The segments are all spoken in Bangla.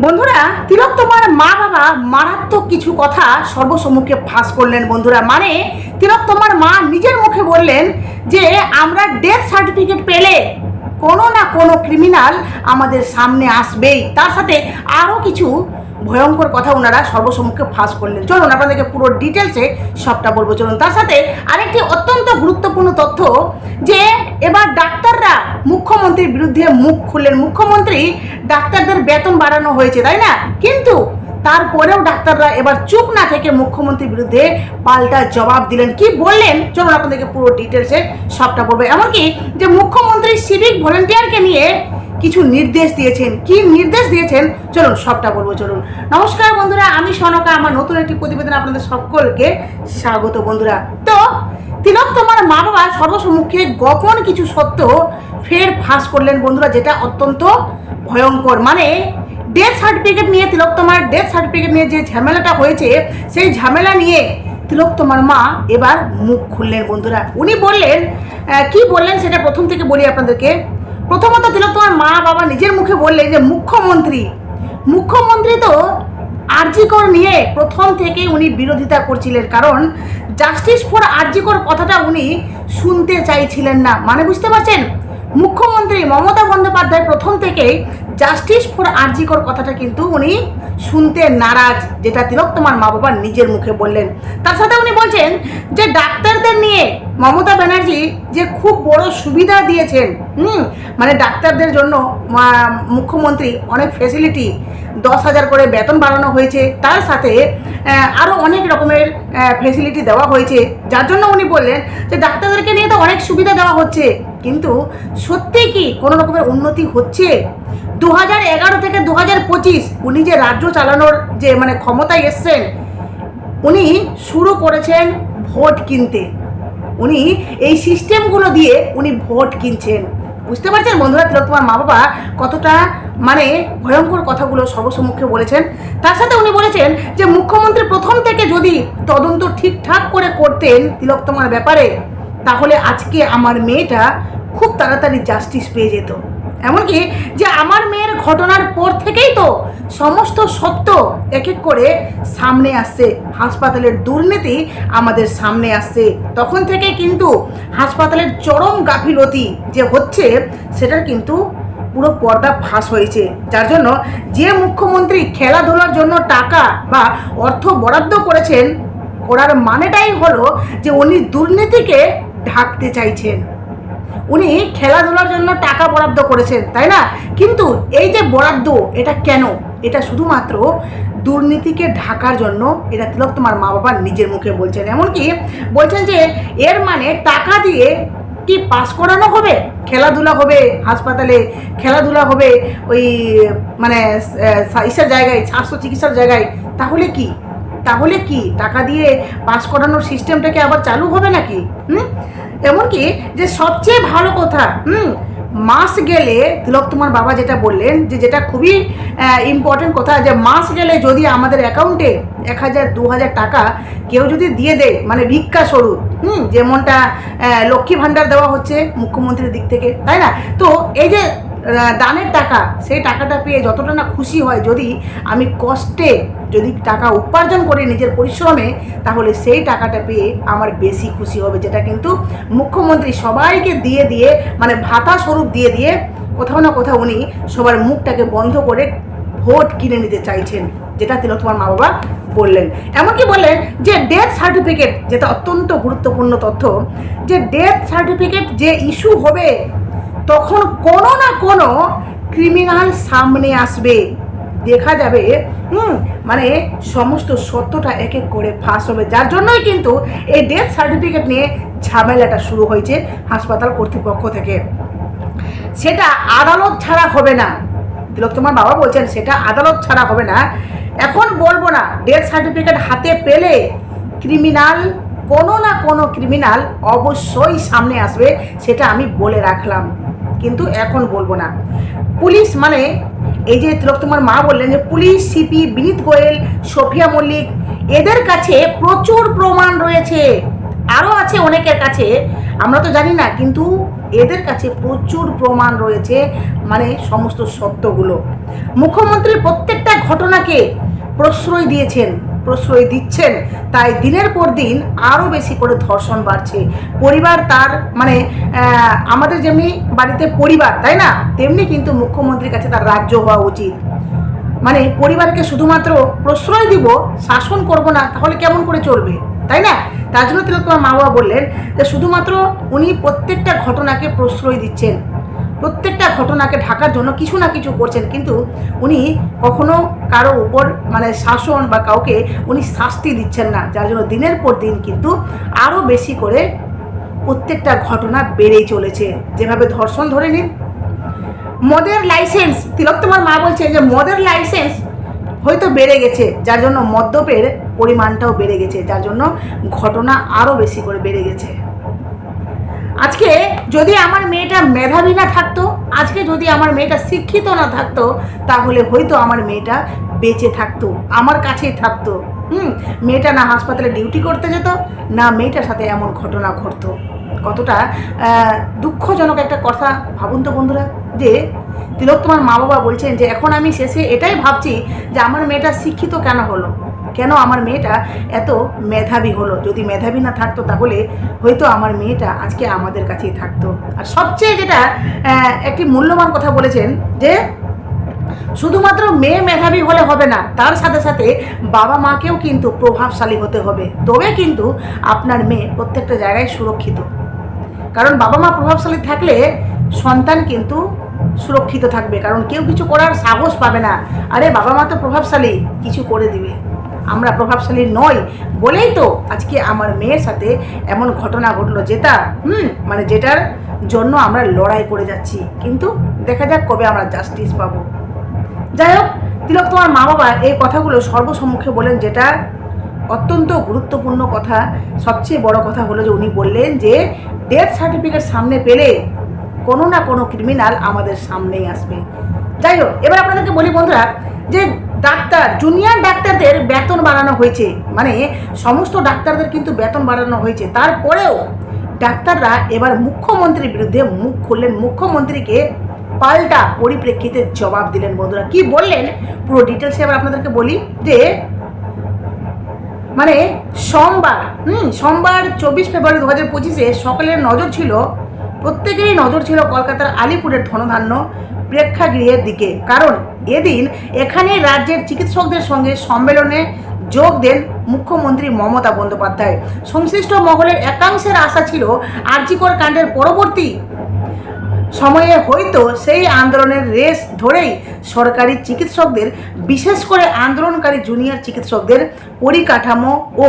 বন্ধুরা তিলক তোমার মা বাবা মারাত্মক কিছু কথা সর্বসম্মুখে ফাঁস করলেন বন্ধুরা। মানে তিলক তোমার মা নিজের মুখে বললেন যে, আমরা ডেথ সার্টিফিকেট পেলে কোনো না কোনো ক্রিমিনাল আমাদের সামনে আসবেই। তার সাথে আরও কিছু ভয়ঙ্কর কথা ওনারা সর্বসম্মুখে ফাঁস করলেন। চলুন আপনাদেরকে পুরো ডিটেলসে সবটা বলব। চলুন, তার সাথে আরেকটি অত্যন্ত গুরুত্বপূর্ণ তথ্য যে এবার ডাক্তাররা মুখ্যমন্ত্রীর বিরুদ্ধে মুখ খুললেন। মুখ্যমন্ত্রী ডাক্তারদের বেতন বাড়ানো হয়েছে, তাই না? কিন্তু তারপরেও ডাক্তাররা এবার চুপ না থেকে মুখ্যমন্ত্রীর বিরুদ্ধে পাল্টা জবাব দিলেন। কি বললেন? চলুন আপনাদেরকে পুরো ডিটেলসে সবটা বলব। এমনকি যে মুখ্যমন্ত্রী সিভিক ভলেন্টিয়ারকে নিয়ে কিছু নির্দেশ দিয়েছেন। কি নির্দেশ দিয়েছেন? চলুন, সবটা বলব, চলুন। নমস্কার বন্ধুরা, আমি সনকা, আমার নতুন একটি প্রতিবেদন আপনাদের সকলকে স্বাগত বন্ধুরা। তো, তিলক তোমার মা বাবা সর্বসম্মুখে গোপন কিছু সত্য ফের ফাঁস করলেন বন্ধুরা, যেটা অত্যন্ত ভয়ঙ্কর। মানে ডেথ সার্টিফিকেট নিয়ে তিলক তোমার ডেথ সার্টিফিকেট নিয়ে যে ঝামেলাটা হয়েছে, সেই ঝামেলা নিয়ে তিলক তোমার মা এবার মুখ খুললেন বন্ধুরা। উনি বললেন কি বললেন সেটা প্রথম থেকে বলি আপনাদেরকে। প্রথমত তিলক তোমার মা বাবা নিজের মুখে বললে যে, মুখ্যমন্ত্রী মুখ্যমন্ত্রী তো আরজিকর নিয়ে প্রথম থেকে উনি বিরোধিতা করছিলেন। কারণ জাস্টিস ফর আরজিকর কথাটা উনি শুনতে চাইছিলেন না। মানে বুঝতে পারছেন? মুখ্যমন্ত্রী মমতা বন্দ্যোপাধ্যায় প্রথম থেকেই জাস্টিস ফর আরজিকর কথাটা কিন্তু উনি শুনতে নারাজ, যেটা তিলক তোমার মা বাবা নিজের মুখে বললেন। তার সাথে উনি বলছেন যে ডাক্তারদের নিয়ে মমতা ব্যানার্জি যে খুব বড় সুবিধা দিয়েছেন, হুম মানে ডাক্তারদের জন্য মুখ্যমন্ত্রী অনেক ফেসিলিটি দশ হাজার করে বেতন বাড়ানো হয়েছে। তার সাথে আরও অনেক রকমের ফেসিলিটি দেওয়া হয়েছে। যার জন্য উনি বললেন যে ডাক্তারদেরকে নিয়ে তো অনেক সুবিধা দেওয়া হচ্ছে। কিন্তু সত্যি কি কোনো রকমের উন্নতি হচ্ছে? দু হাজার এগারো থেকে দু হাজার পঁচিশ উনি যে রাজ্য চালানোর যে মানে ক্ষমতায় এসছেন, উনি শুরু করেছেন ভোট কিনতে। উনি এই সিস্টেমগুলো দিয়ে উনি ভোট কিনছেন। বুঝতে পারছেন বন্ধুরা তিলক তোমার মা বাবা কতটা মানে ভয়ঙ্কর কথাগুলো সর্বসম্মুখে বলেছেন? তার সাথে উনি বলেছেন যে মুখ্যমন্ত্রী প্রথম থেকে যদি তদন্ত ঠিকঠাক করে করতেন তিলক তোমার ব্যাপারে তাহলে আজকে আমার মেয়েটা খুব তাড়াতাড়ি জাস্টিস পেয়ে যেত। এমনকি যে আমার মেয়ের ঘটনার পর থেকেই তো সমস্ত সত্য এক এক করে সামনে আসছে। হাসপাতালের দুর্নীতি আমাদের সামনে আসছে। তখন থেকে কিন্তু হাসপাতালের চরম গাফিলতি যে হচ্ছে, সেটার কিন্তু পুরো পর্দা ফাঁস হয়েছে। যার জন্য যে মুখ্যমন্ত্রী খেলাধুলার জন্য টাকা বা অর্থ বরাদ্দ করেছেন, করার মানেটাই হলো যে উনি দুর্নীতিকে ঢাকতে চাইছেন। উনি খেলাধুলার জন্য টাকা বরাদ্দ করেছেন, তাই না? কিন্তু এই যে বরাদ্দ, এটা কেন? এটা শুধুমাত্র দুর্নীতিকে ঢাকার জন্য, এটা তিলক তোমার মা বাবা নিজের মুখে বলছেন। এমনকি বলছেন যে এর মানে টাকা দিয়ে কি পাস করানো হবে? খেলাধুলা হবে হাসপাতালে, খেলাধুলা হবে ওই মানে ইসের জায়গায়, স্বাস্থ্য চিকিৎসার জায়গায়। তাহলে কি? তাহলে কি? টাকা দিয়ে পাস করানোর সিস্টেমটাকে আবার চালু হবে নাকি? হুম? এমনকি যে সবচেয়ে ভালো কথা, হুম, মাস গেলে, তিলক তোমার বাবা যেটা বললেন, যে যেটা খুবই ইম্পর্টেন্ট কথা, যে মাস গেলে যদি আমাদের অ্যাকাউন্টে এক হাজার, দু হাজার টাকা কেউ যদি দিয়ে দেয় মানে ভিক্ষা স্বরূপ, হুম, যেমনটা লক্ষ্মী ভাণ্ডার দেওয়া হচ্ছে মুখ্যমন্ত্রীর দিক থেকে, তাই না? তো এই যে দানের টাকা, সেই টাকাটা পেয়ে যতটা না খুশি হয়, যদি আমি কষ্টে যদি টাকা উপার্জন করে নিজের পরিশ্রমে, তাহলে সেই টাকাটা পেয়ে আমার বেশি খুশি হবে, যেটা কিন্তু মুখ্যমন্ত্রী সবাইকে দিয়ে দিয়ে মানে ভাতা স্বরূপ দিয়ে দিয়ে কোথাও না কোথাও উনি সবার মুখটাকে বন্ধ করে ভোট কিনে নিতে চাইছেন, যেটা তিলক তোমার মা বাবা বললেন। এমনকি বললেন যে ডেথ সার্টিফিকেট যেটা অত্যন্ত গুরুত্বপূর্ণ তথ্য, যে ডেথ সার্টিফিকেট যে ইস্যু হবে তখন কোনো না কোনো ক্রিমিনাল সামনে আসবে। দেখা যাবে, হুম মানে সমস্ত সত্যটা এক এক করে ফাঁস হবে। যার জন্যই কিন্তু এই ডেথ সার্টিফিকেট নিয়ে ঝামেলাটা শুরু হয়েছে হাসপাতাল কর্তৃপক্ষ থেকে। সেটা আদালত ছাড়া হবে না। তিলক, তোমার বাবা বলছেন, সেটা আদালত ছাড়া হবে না। এখন বলব না ডেথ সার্টিফিকেট হাতে পেলে ক্রিমিনাল কোনো না কোনো ক্রিমিনাল অবশ্যই সামনে আসবে, সেটা আমি বলে রাখলাম। কিন্তু এখন বলব না। পুলিশ মানে এই যে তিলক, তোমার মা বললেন যে police, CP, Vineet Goyal, Sophia Mallick, এদের কাছে প্রচুর প্রমাণ রয়েছে। আরও আছে অনেকের কাছে, আমরা তো জানি না, কিন্তু এদের কাছে প্রচুর প্রমাণ রয়েছে মানে সমস্ত সত্যগুলো। মুখ্যমন্ত্রী প্রত্যেকটা ঘটনাকে প্রশ্রয় দিয়েছেন। প্রশ্রয় দিচ্ছেন, তাই দিনের পর দিন আরও বেশি করে ধর্ষণ বাড়ছে। পরিবার তার মানে আমাদের যেমনি বাড়িতে পরিবার, তাই না? তেমনি কিন্তু মুখ্যমন্ত্রীর কাছে তার রাজ্য হওয়া উচিত। মানে পরিবারকে শুধুমাত্র প্রশ্রয় দিব, শাসন করব না, তাহলে কেমন করে চলবে? তাই না? তার জন্য তোমার মা বাবা বললেন যে, শুধুমাত্র উনি প্রত্যেকটা ঘটনাকে প্রশ্রয় দিচ্ছেন। প্রত্যেকটা ঘটনাকে ঢাকার জন্য কিছু না কিছু করছেন, কিন্তু উনি কখনো কারও উপর মানে শাসন বা কাউকে উনি শাস্তি দিচ্ছেন না, যার জন্য দিনের পর দিন কিন্তু আরও বেশি করে প্রত্যেকটা ঘটনা বেড়েই চলেছে। যেভাবে ধর্ষণ ধরে নিন, মদের লাইসেন্স তিলক তোমার মা বলছে যে মদের লাইসেন্স হয়তো বেড়ে গেছে, যার জন্য মদ্যপের পরিমাণটাও বেড়ে গেছে, যার জন্য ঘটনা আরও বেশি করে বেড়ে গেছে। আজকে যদি আমার মেয়েটা মেধাবী না থাকতো, আজকে যদি আমার মেয়েটা শিক্ষিত না থাকতো, তাহলে হয়তো আমার মেয়েটা বেঁচে থাকতো, আমার কাছেই থাকতো। হুম, মেয়েটা না হাসপাতালে ডিউটি করতে যেত, না মেয়েটার সাথে এমন ঘটনা ঘটতো। কতটা দুঃখজনক একটা কথা ভাবুন তো বন্ধুরা, যে তিলক তোমার মা বাবা বলছেন যে, এখন আমি শেষে এটাই ভাবছি যে, আমার মেয়েটা শিক্ষিত কেন হলো? কেন আমার মেয়েটা এত মেধাবী হলো? যদি মেধাবী না থাকতো তাহলে হয়তো আমার মেয়েটা আজকে আমাদের কাছেই থাকতো। আর সবচেয়ে যেটা একটি মূল্যবান কথা বলেছেন যে শুধুমাত্র মেয়ে মেধাবী হলে হবে না, তার সাথে সাথে বাবা মাকেও কিন্তু প্রভাবশালী হতে হবে। তবে কিন্তু আপনার মেয়ে প্রত্যেকটা জায়গায় সুরক্ষিত। কারণ বাবা মা প্রভাবশালী থাকলে সন্তান কিন্তু সুরক্ষিত থাকবে। কারণ কেউ কিছু করার সাহস পাবে না। আরে বাবা মা তো প্রভাবশালী, কিছু করে দিবে। আমরা প্রভাবশালী নই বলেই তো আজকে আমার মেয়ের সাথে এমন ঘটনা ঘটলো যেটা, হুম মানে যেটার জন্য আমরা লড়াই করে যাচ্ছি। কিন্তু দেখা যাক কবে আমরা জাস্টিস পাবো। যাই হোক, তিলক, তোমার মা বাবা এই কথাগুলো সর্বসম্মুখে বলেন যেটা অত্যন্ত গুরুত্বপূর্ণ কথা। সবচেয়ে বড় কথা হলো যে উনি বললেন যে ডেথ সার্টিফিকেট সামনে পেলে কোনো না কোনো ক্রিমিনাল আমাদের সামনেই আসবে। যাই হোক, এবার আপনাদেরকে বলি বন্ধুরা যে ডাক্তার জুনিয়র ডাক্তারদের বেতন বাড়ানো হয়েছে। মানে সমস্ত ডাক্তারদের কিন্তু বেতন বাড়ানো হয়েছে। তারপরেও ডাক্তাররা এবার মুখ্যমন্ত্রীর বিরুদ্ধে মুখ খুললেন। মুখ্যমন্ত্রীকে পাল্টা পরিপ্রেক্ষিতে জবাব দিলেন বন্ধুরা। কি বললেন? পুরো ডিটেলসে এবার আপনাদেরকে বলি যে মানে সোমবার, হুম, সোমবার চব্বিশ ফেব্রুয়ারি দু হাজার পঁচিশে সকলের নজর ছিল, প্রত্যেকেরই নজর ছিল কলকাতার আলিপুরের ধনধান্য। প্রেক্ষাগৃহের দিকে। কারণ এদিন এখানে রাজ্যের চিকিৎসকদের সঙ্গে সম্মেলনে যোগ দেন মুখ্যমন্ত্রী মমতা বন্দ্যোপাধ্যায়। সংশ্লিষ্ট মহলের একাংশের আশা ছিল আর্জিকর কাণ্ডের পরবর্তী সময়ে হয়তো সেই আন্দোলনের রেস ধরেই সরকারি চিকিৎসকদের, বিশেষ করে আন্দোলনকারী জুনিয়র চিকিৎসকদের পরিকাঠামো ও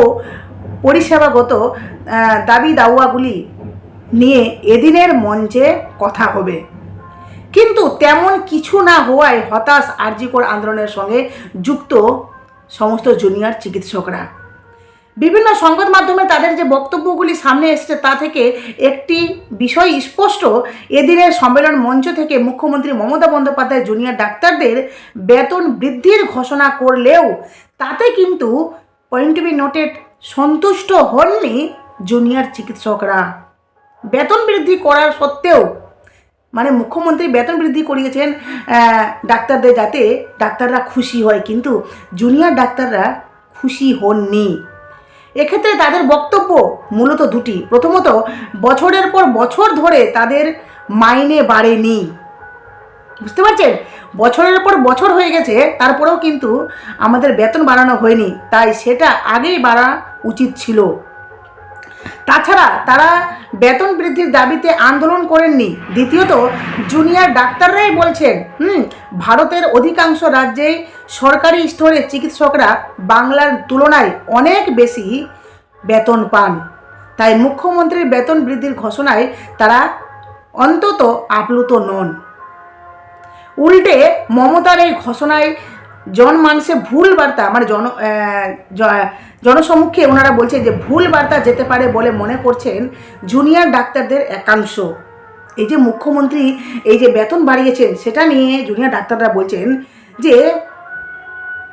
পরিষেবাগত দাবি দাওয়াগুলি নিয়ে এদিনের মঞ্চে কথা হবে। কিন্তু তেমন কিছু না হওয়ায় হতাশ আরজিকর আন্দোলনের সঙ্গে যুক্ত সমস্ত জুনিয়র চিকিৎসকরা। বিভিন্ন সংবাদ মাধ্যমে তাদের যে বক্তব্যগুলি সামনে এসেছে তা থেকে একটি বিষয় স্পষ্ট। এদিনের সম্মেলন মঞ্চ থেকে মুখ্যমন্ত্রী মমতা বন্দ্যোপাধ্যায় জুনিয়র ডাক্তারদের বেতন বৃদ্ধির ঘোষণা করলেও তাতে কিন্তু পয়েন্ট বি নোটেড সন্তুষ্ট হননি জুনিয়র চিকিৎসকরা। বেতন বৃদ্ধি করার সত্ত্বেও মানে মুখ্যমন্ত্রী বেতন বৃদ্ধি করিয়েছেন ডাক্তারদের যাতে ডাক্তাররা খুশি হয়, কিন্তু জুনিয়র ডাক্তাররা খুশি হননি। এক্ষেত্রে তাদের বক্তব্য মূলত দুটি। প্রথমত, বছরের পর বছর ধরে তাদের মাইনে বাড়েনি। বুঝতে পারছেন? বছরের পর বছর হয়ে গেছে, তারপরেও কিন্তু আমাদের বেতন বাড়ানো হয়নি, তাই সেটা আগেই বাড়া উচিত ছিল। তাছাড়া তারা বেতন বৃদ্ধির দাবিতে আন্দোলন করেননি। দ্বিতীয়ত, জুনিয়র ডাক্তাররাই বলছেন, হুম, ভারতের অধিকাংশ রাজ্যেই সরকারি স্তরে চিকিৎসকরা বাংলার তুলনায় অনেক বেশি বেতন পান। তাই মুখ্যমন্ত্রীর বেতন বৃদ্ধির ঘোষণায় তারা অন্তত আপ্লুত নন। উল্টে মমতার এই ঘোষণায় জনমানসে ভুল বার্তা মানে জন আহ, জ- জনসমক্ষে ওনারা বলছেন যে ভুল বার্তা যেতে পারে বলে মনে করছেন জুনিয়র ডাক্তারদের একাংশ। এই যে মুখ্যমন্ত্রী এই যে বেতন বাড়িয়েছেন সেটা নিয়ে জুনিয়র ডাক্তাররা বলছেন যে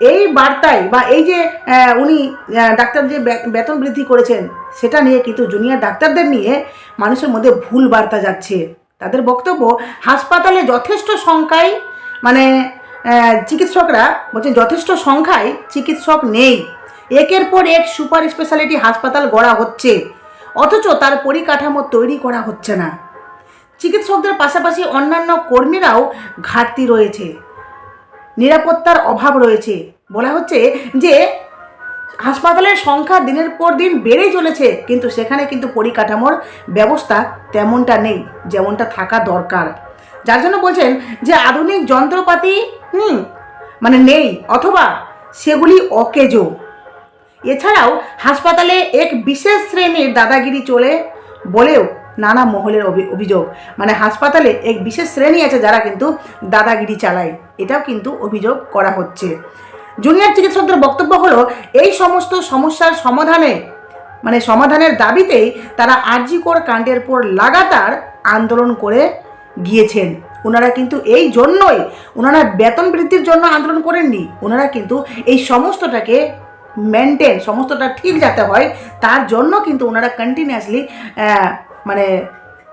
এই বার্তায় বা এই যে উনি ডাক্তার যে বেতন বৃদ্ধি করেছেন সেটা নিয়ে কিন্তু জুনিয়র ডাক্তারদের নিয়ে মানুষের মধ্যে ভুল বার্তা যাচ্ছে। তাদের বক্তব্য হাসপাতালে যথেষ্ট সংখ্যায় মানে চিকিৎসকরা বলছেন, যথেষ্ট সংখ্যায় চিকিৎসক নেই। একের পর এক সুপার স্পেশালিটি হাসপাতাল গড়া হচ্ছে। অথচ তার পরিকাঠামো তৈরি করা হচ্ছে না। চিকিৎসকদের পাশাপাশি অন্যান্য কর্মীরাও ঘাটতি রয়েছে। নিরাপত্তার অভাব রয়েছে। বলা হচ্ছে যে, হাসপাতালের সংখ্যা দিনের পর দিন বেড়েই চলেছে, কিন্তু সেখানে কিন্তু পরিকাঠামোর ব্যবস্থা তেমনটা নেই, যেমনটা থাকা দরকার। যার জন্য বলছেন যে, আধুনিক যন্ত্রপাতি হুম মানে নেই, অথবা সেগুলি অকেজো। এছাড়াও হাসপাতালে এক বিশেষ শ্রেণির দাদাগিরি চলে বলেও নানা মহলের অভি- অভিযোগ। মানে হাসপাতালে এক বিশেষ শ্রেণি আছে যারা কিন্তু দাদাগিরি চালায়, এটাও কিন্তু অভিযোগ করা হচ্ছে। জুনিয়র চিকিৎসকদের বক্তব্য হলো, এই সমস্ত সমস্যার সমাধানে মানে সমাধানের দাবিতেই তারা আরজিকর কাণ্ডের পর লাগাতার আন্দোলন করে গিয়েছেন। ওনারা কিন্তু এই জন্যই ওনারা বেতন বৃদ্ধির জন্য আন্দোলন করেননি। ওনারা কিন্তু এই সমস্তটাকে মেনটেন সমস্তটা ঠিক যাতে হয়, তার জন্য কিন্তু ওনারা কন্টিনিউয়াসলি মানে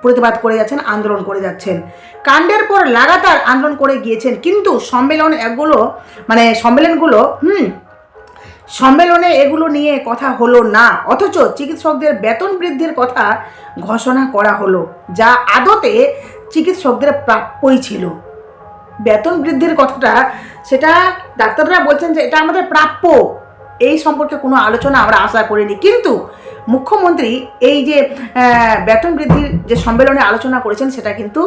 প্রতিবাদ করে যাচ্ছেন, আন্দোলন করে যাচ্ছেন। কাণ্ডের পর লাগাতার আন্দোলন করে গিয়েছেন, কিন্তু সম্মেলন এগুলো মানে সম্মেলনগুলো, হুম, সম্মেলনে এগুলো নিয়ে কথা হলো না, অথচ চিকিৎসকদের বেতন বৃদ্ধির কথা ঘোষণা করা হলো, যা আদতে চিকিৎসকদের প্রাপ্যই ছিল। বেতন বৃদ্ধির কথাটা, সেটা ডাক্তাররা বলছেন যে এটা আমাদের প্রাপ্য। এই সম্পর্কে কোনো আলোচনা আমরা আশা করিনি। কিন্তু মুখ্যমন্ত্রী এই যে বেতন বৃদ্ধির যে সম্মেলনে আলোচনা করেছেন, সেটা কিন্তু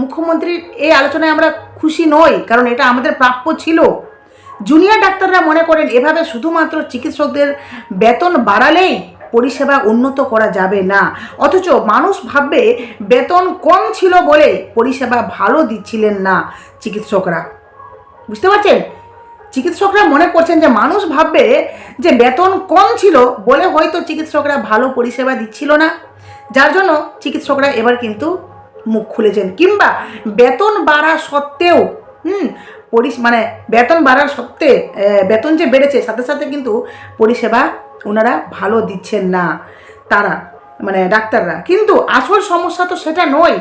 মুখ্যমন্ত্রীর এই আলোচনায় আমরা খুশি নই, কারণ এটা আমাদের প্রাপ্য ছিল। জুনিয়র ডাক্তাররা মনে করেন, এভাবে শুধুমাত্র চিকিৎসকদের বেতন বাড়ালেই পরিষেবা উন্নত করা যাবে না। অথচ মানুষ ভাববে বেতন কম ছিল বলে পরিষেবা ভালো দিচ্ছিলেন না চিকিৎসকরা। বুঝতে পারছেন? চিকিৎসকরা মনে করছেন যে মানুষ ভাববে যে বেতন কম ছিল বলে হয়তো চিকিৎসকরা ভালো পরিষেবা দিচ্ছিল না। যার জন্য চিকিৎসকরা এবার কিন্তু মুখ খুলেছেন। কিংবা বেতন বাড়া সত্ত্বেও, হুম পরি মানে বেতন বাড়ার সত্ত্বে বেতন যে বেড়েছে, সাথে সাথে কিন্তু পরিষেবা ওনারা ভালো দিচ্ছেন না, তারা মানে ডাক্তাররা। কিন্তু আসল সমস্যা তো সেটা নয়।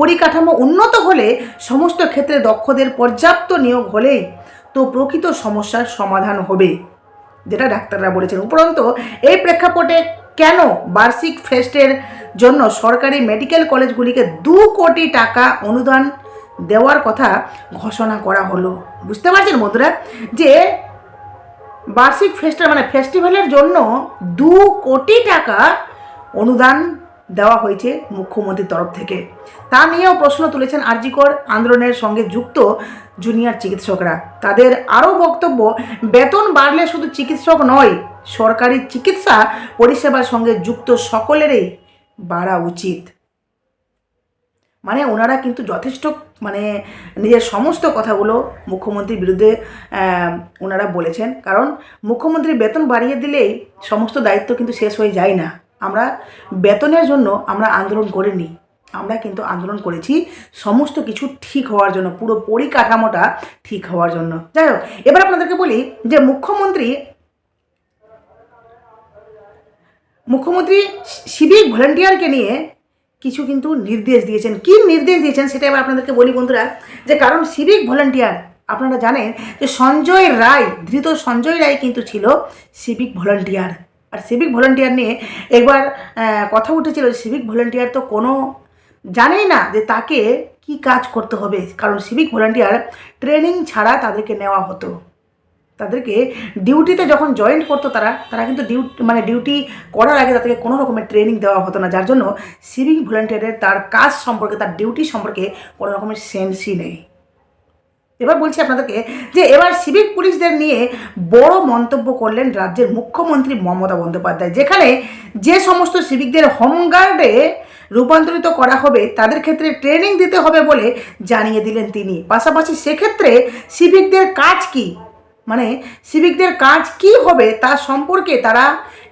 পরিকাঠামো উন্নত হলে সমস্ত ক্ষেত্রে দক্ষদের পর্যাপ্ত নিয়োগ হলেই তো প্রকৃত সমস্যার সমাধান হবে, যেটা ডাক্তাররা বলেছেন। উপরন্ত, এই প্রেক্ষাপটে কেন বার্ষিক ফেস্টের জন্য সরকারি মেডিকেল কলেজগুলিকে দু কোটি টাকা অনুদান দেওয়ার কথা ঘোষণা করা হলো? বুঝতে পারছেন বন্ধুরা? যে বার্ষিক ফেস্টের মানে ফেস্টিভ্যালের জন্য দু কোটি টাকা অনুদান দেওয়া হয়েছে মুখ্যমন্ত্রীর তরফ থেকে। তা নিয়েও প্রশ্ন তুলেছেন আরজিকর আন্দোলনের সঙ্গে যুক্ত জুনিয়র চিকিৎসকরা। তাদের আরও বক্তব্য, বেতন বাড়লে শুধু চিকিৎসক নয়, সরকারি চিকিৎসা পরিষেবার সঙ্গে যুক্ত সকলেরই বাড়া উচিত। মানে ওনারা কিন্তু যথেষ্ট মানে নিজের সমস্ত কথাগুলো মুখ্যমন্ত্রীর বিরুদ্ধে ওনারা বলেছেন। কারণ মুখ্যমন্ত্রী বেতন বাড়িয়ে দিলেই সমস্ত দায়িত্ব কিন্তু শেষ হয়ে যায় না। আমরা বেতনের জন্য আমরা আন্দোলন করিনি। আমরা কিন্তু আন্দোলন করেছি সমস্ত কিছু ঠিক হওয়ার জন্য, পুরো পরিকাঠামোটা ঠিক হওয়ার জন্য। যাই হোক, এবার আপনাদেরকে বলি যে মুখ্যমন্ত্রী মুখ্যমন্ত্রী সিভিক ভলেন্টিয়ারকে নিয়ে কিছু কিন্তু নির্দেশ দিয়েছেন। কি নির্দেশ দিয়েছেন সেটা এবার আপনাদেরকে বলি বন্ধুরা, যে কারণ সিভিক ভলেন্টিয়ার আপনারা জানেন যে সঞ্জয় রায়, ধৃত সঞ্জয় রায় কিন্তু ছিল সিভিক ভলেন্টিয়ার আর সিভিক ভলেন্টিয়ার নিয়ে একবার কথা উঠেছিল সিভিক ভলেন্টিয়ার তো কোনো জানেই না যে তাকে কি কাজ করতে হবে। কারণ সিভিক ভলেন্টিয়ার ট্রেনিং ছাড়া তাদেরকে নেওয়া হতো। তাদেরকে ডিউটিতে যখন জয়েন করতো তারা তারা কিন্তু ডিউটি মানে ডিউটি করার আগে তাদেরকে কোনো রকমের ট্রেনিং দেওয়া হতো না। যার জন্য সিভিক ভলেন্টিয়ারের তার কাজ সম্পর্কে, তার ডিউটি সম্পর্কে কোনো রকমের সেন্সই নেই। এবার বলছি আপনাদেরকে যে এবার সিভিক পুলিশদের নিয়ে বড় মন্তব্য করলেন রাজ্যের মুখ্যমন্ত্রী মমতা বন্দ্যোপাধ্যায়, যেখানে যে সমস্ত সিভিকদের হোমগার্ডে রূপান্তরিত করা হবে, তাদের ক্ষেত্রে ট্রেনিং দিতে হবে বলে জানিয়ে দিলেন তিনি। পাশাপাশি সেক্ষেত্রে সিভিকদের কাজ কি? মানে সিভিকদের কাজ কি হবে তা সম্পর্কে তারা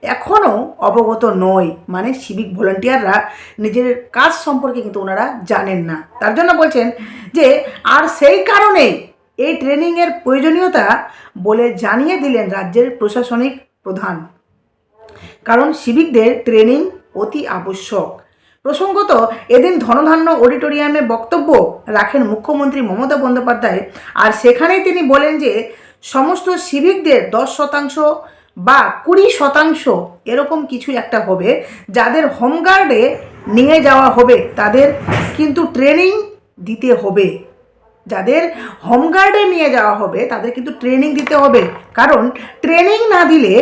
এখনও অবগত নয়। মানে সিভিক ভলেন্টিয়াররা নিজের কাজ সম্পর্কে কিন্তু ওনারা জানেন না। তার জন্য বলছেন যে, আর সেই কারণেই এই ট্রেনিংয়ের প্রয়োজনীয়তা বলে জানিয়ে দিলেন রাজ্যের প্রশাসনিক প্রধান। কারণ সিভিকদের ট্রেনিং অতি আবশ্যক। প্রসঙ্গত, এদিন ধনধান্য অডিটোরিয়ামে বক্তব্য রাখেন মুখ্যমন্ত্রী মমতা বন্দ্যোপাধ্যায়। আর সেখানেই তিনি বলেন যে সমস্ত সিভিকদের দশ শতাংশ বা কুড়ি শতাংশ এরকম কিছু একটা হবে যাদের হোমগার্ডে নিয়ে যাওয়া হবে, তাদের কিন্তু ট্রেনিং দিতে হবে। যাদের হোমগার্ডে নিয়ে যাওয়া হবে, তাদের কিন্তু ট্রেনিং দিতে হবে। কারণ ট্রেনিং না দিলে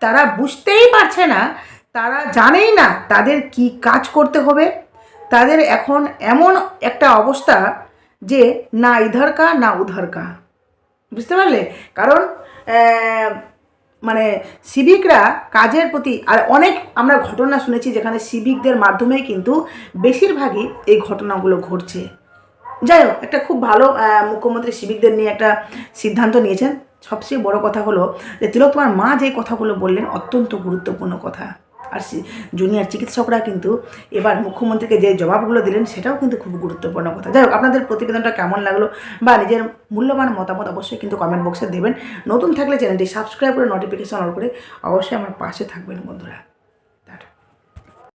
তারা বুঝতেই পারছে না, তারা জানেই না তাদের কি কাজ করতে হবে। তাদের এখন এমন একটা অবস্থা যে না ইধার কা, না উধার কা। বুঝতে পারলে? কারণ মানে সিভিকরা কাজের প্রতি, আর অনেক আমরা ঘটনা শুনেছি যেখানে সিভিকদের মাধ্যমে কিন্তু বেশিরভাগই এই ঘটনাগুলো ঘটছে। যাই হোক, একটা খুব ভালো মুখ্যমন্ত্রী সিভিকদের নিয়ে একটা সিদ্ধান্ত নিয়েছেন। সবচেয়ে বড় কথা হলো যে, তিলক, তোমার মা যে কথাগুলো বললেন, অত্যন্ত গুরুত্বপূর্ণ কথা। আর জুনিয়র চিকিৎসকরা কিন্তু এবার মুখ্যমন্ত্রীকে যে জবাবগুলো দিলেন সেটাও কিন্তু খুব গুরুত্বপূর্ণ কথা। যাই হোক, আপনাদের প্রতিবেদনটা কেমন লাগল বা নিজের মূল্যবান মতামত অবশ্যই কিন্তু কমেন্ট বক্সে দেবেন। নতুন থাকলে চ্যানেলটি সাবস্ক্রাইব করে নোটিফিকেশন অন করে অবশ্যই আমার পাশে থাকবেন বন্ধুরা।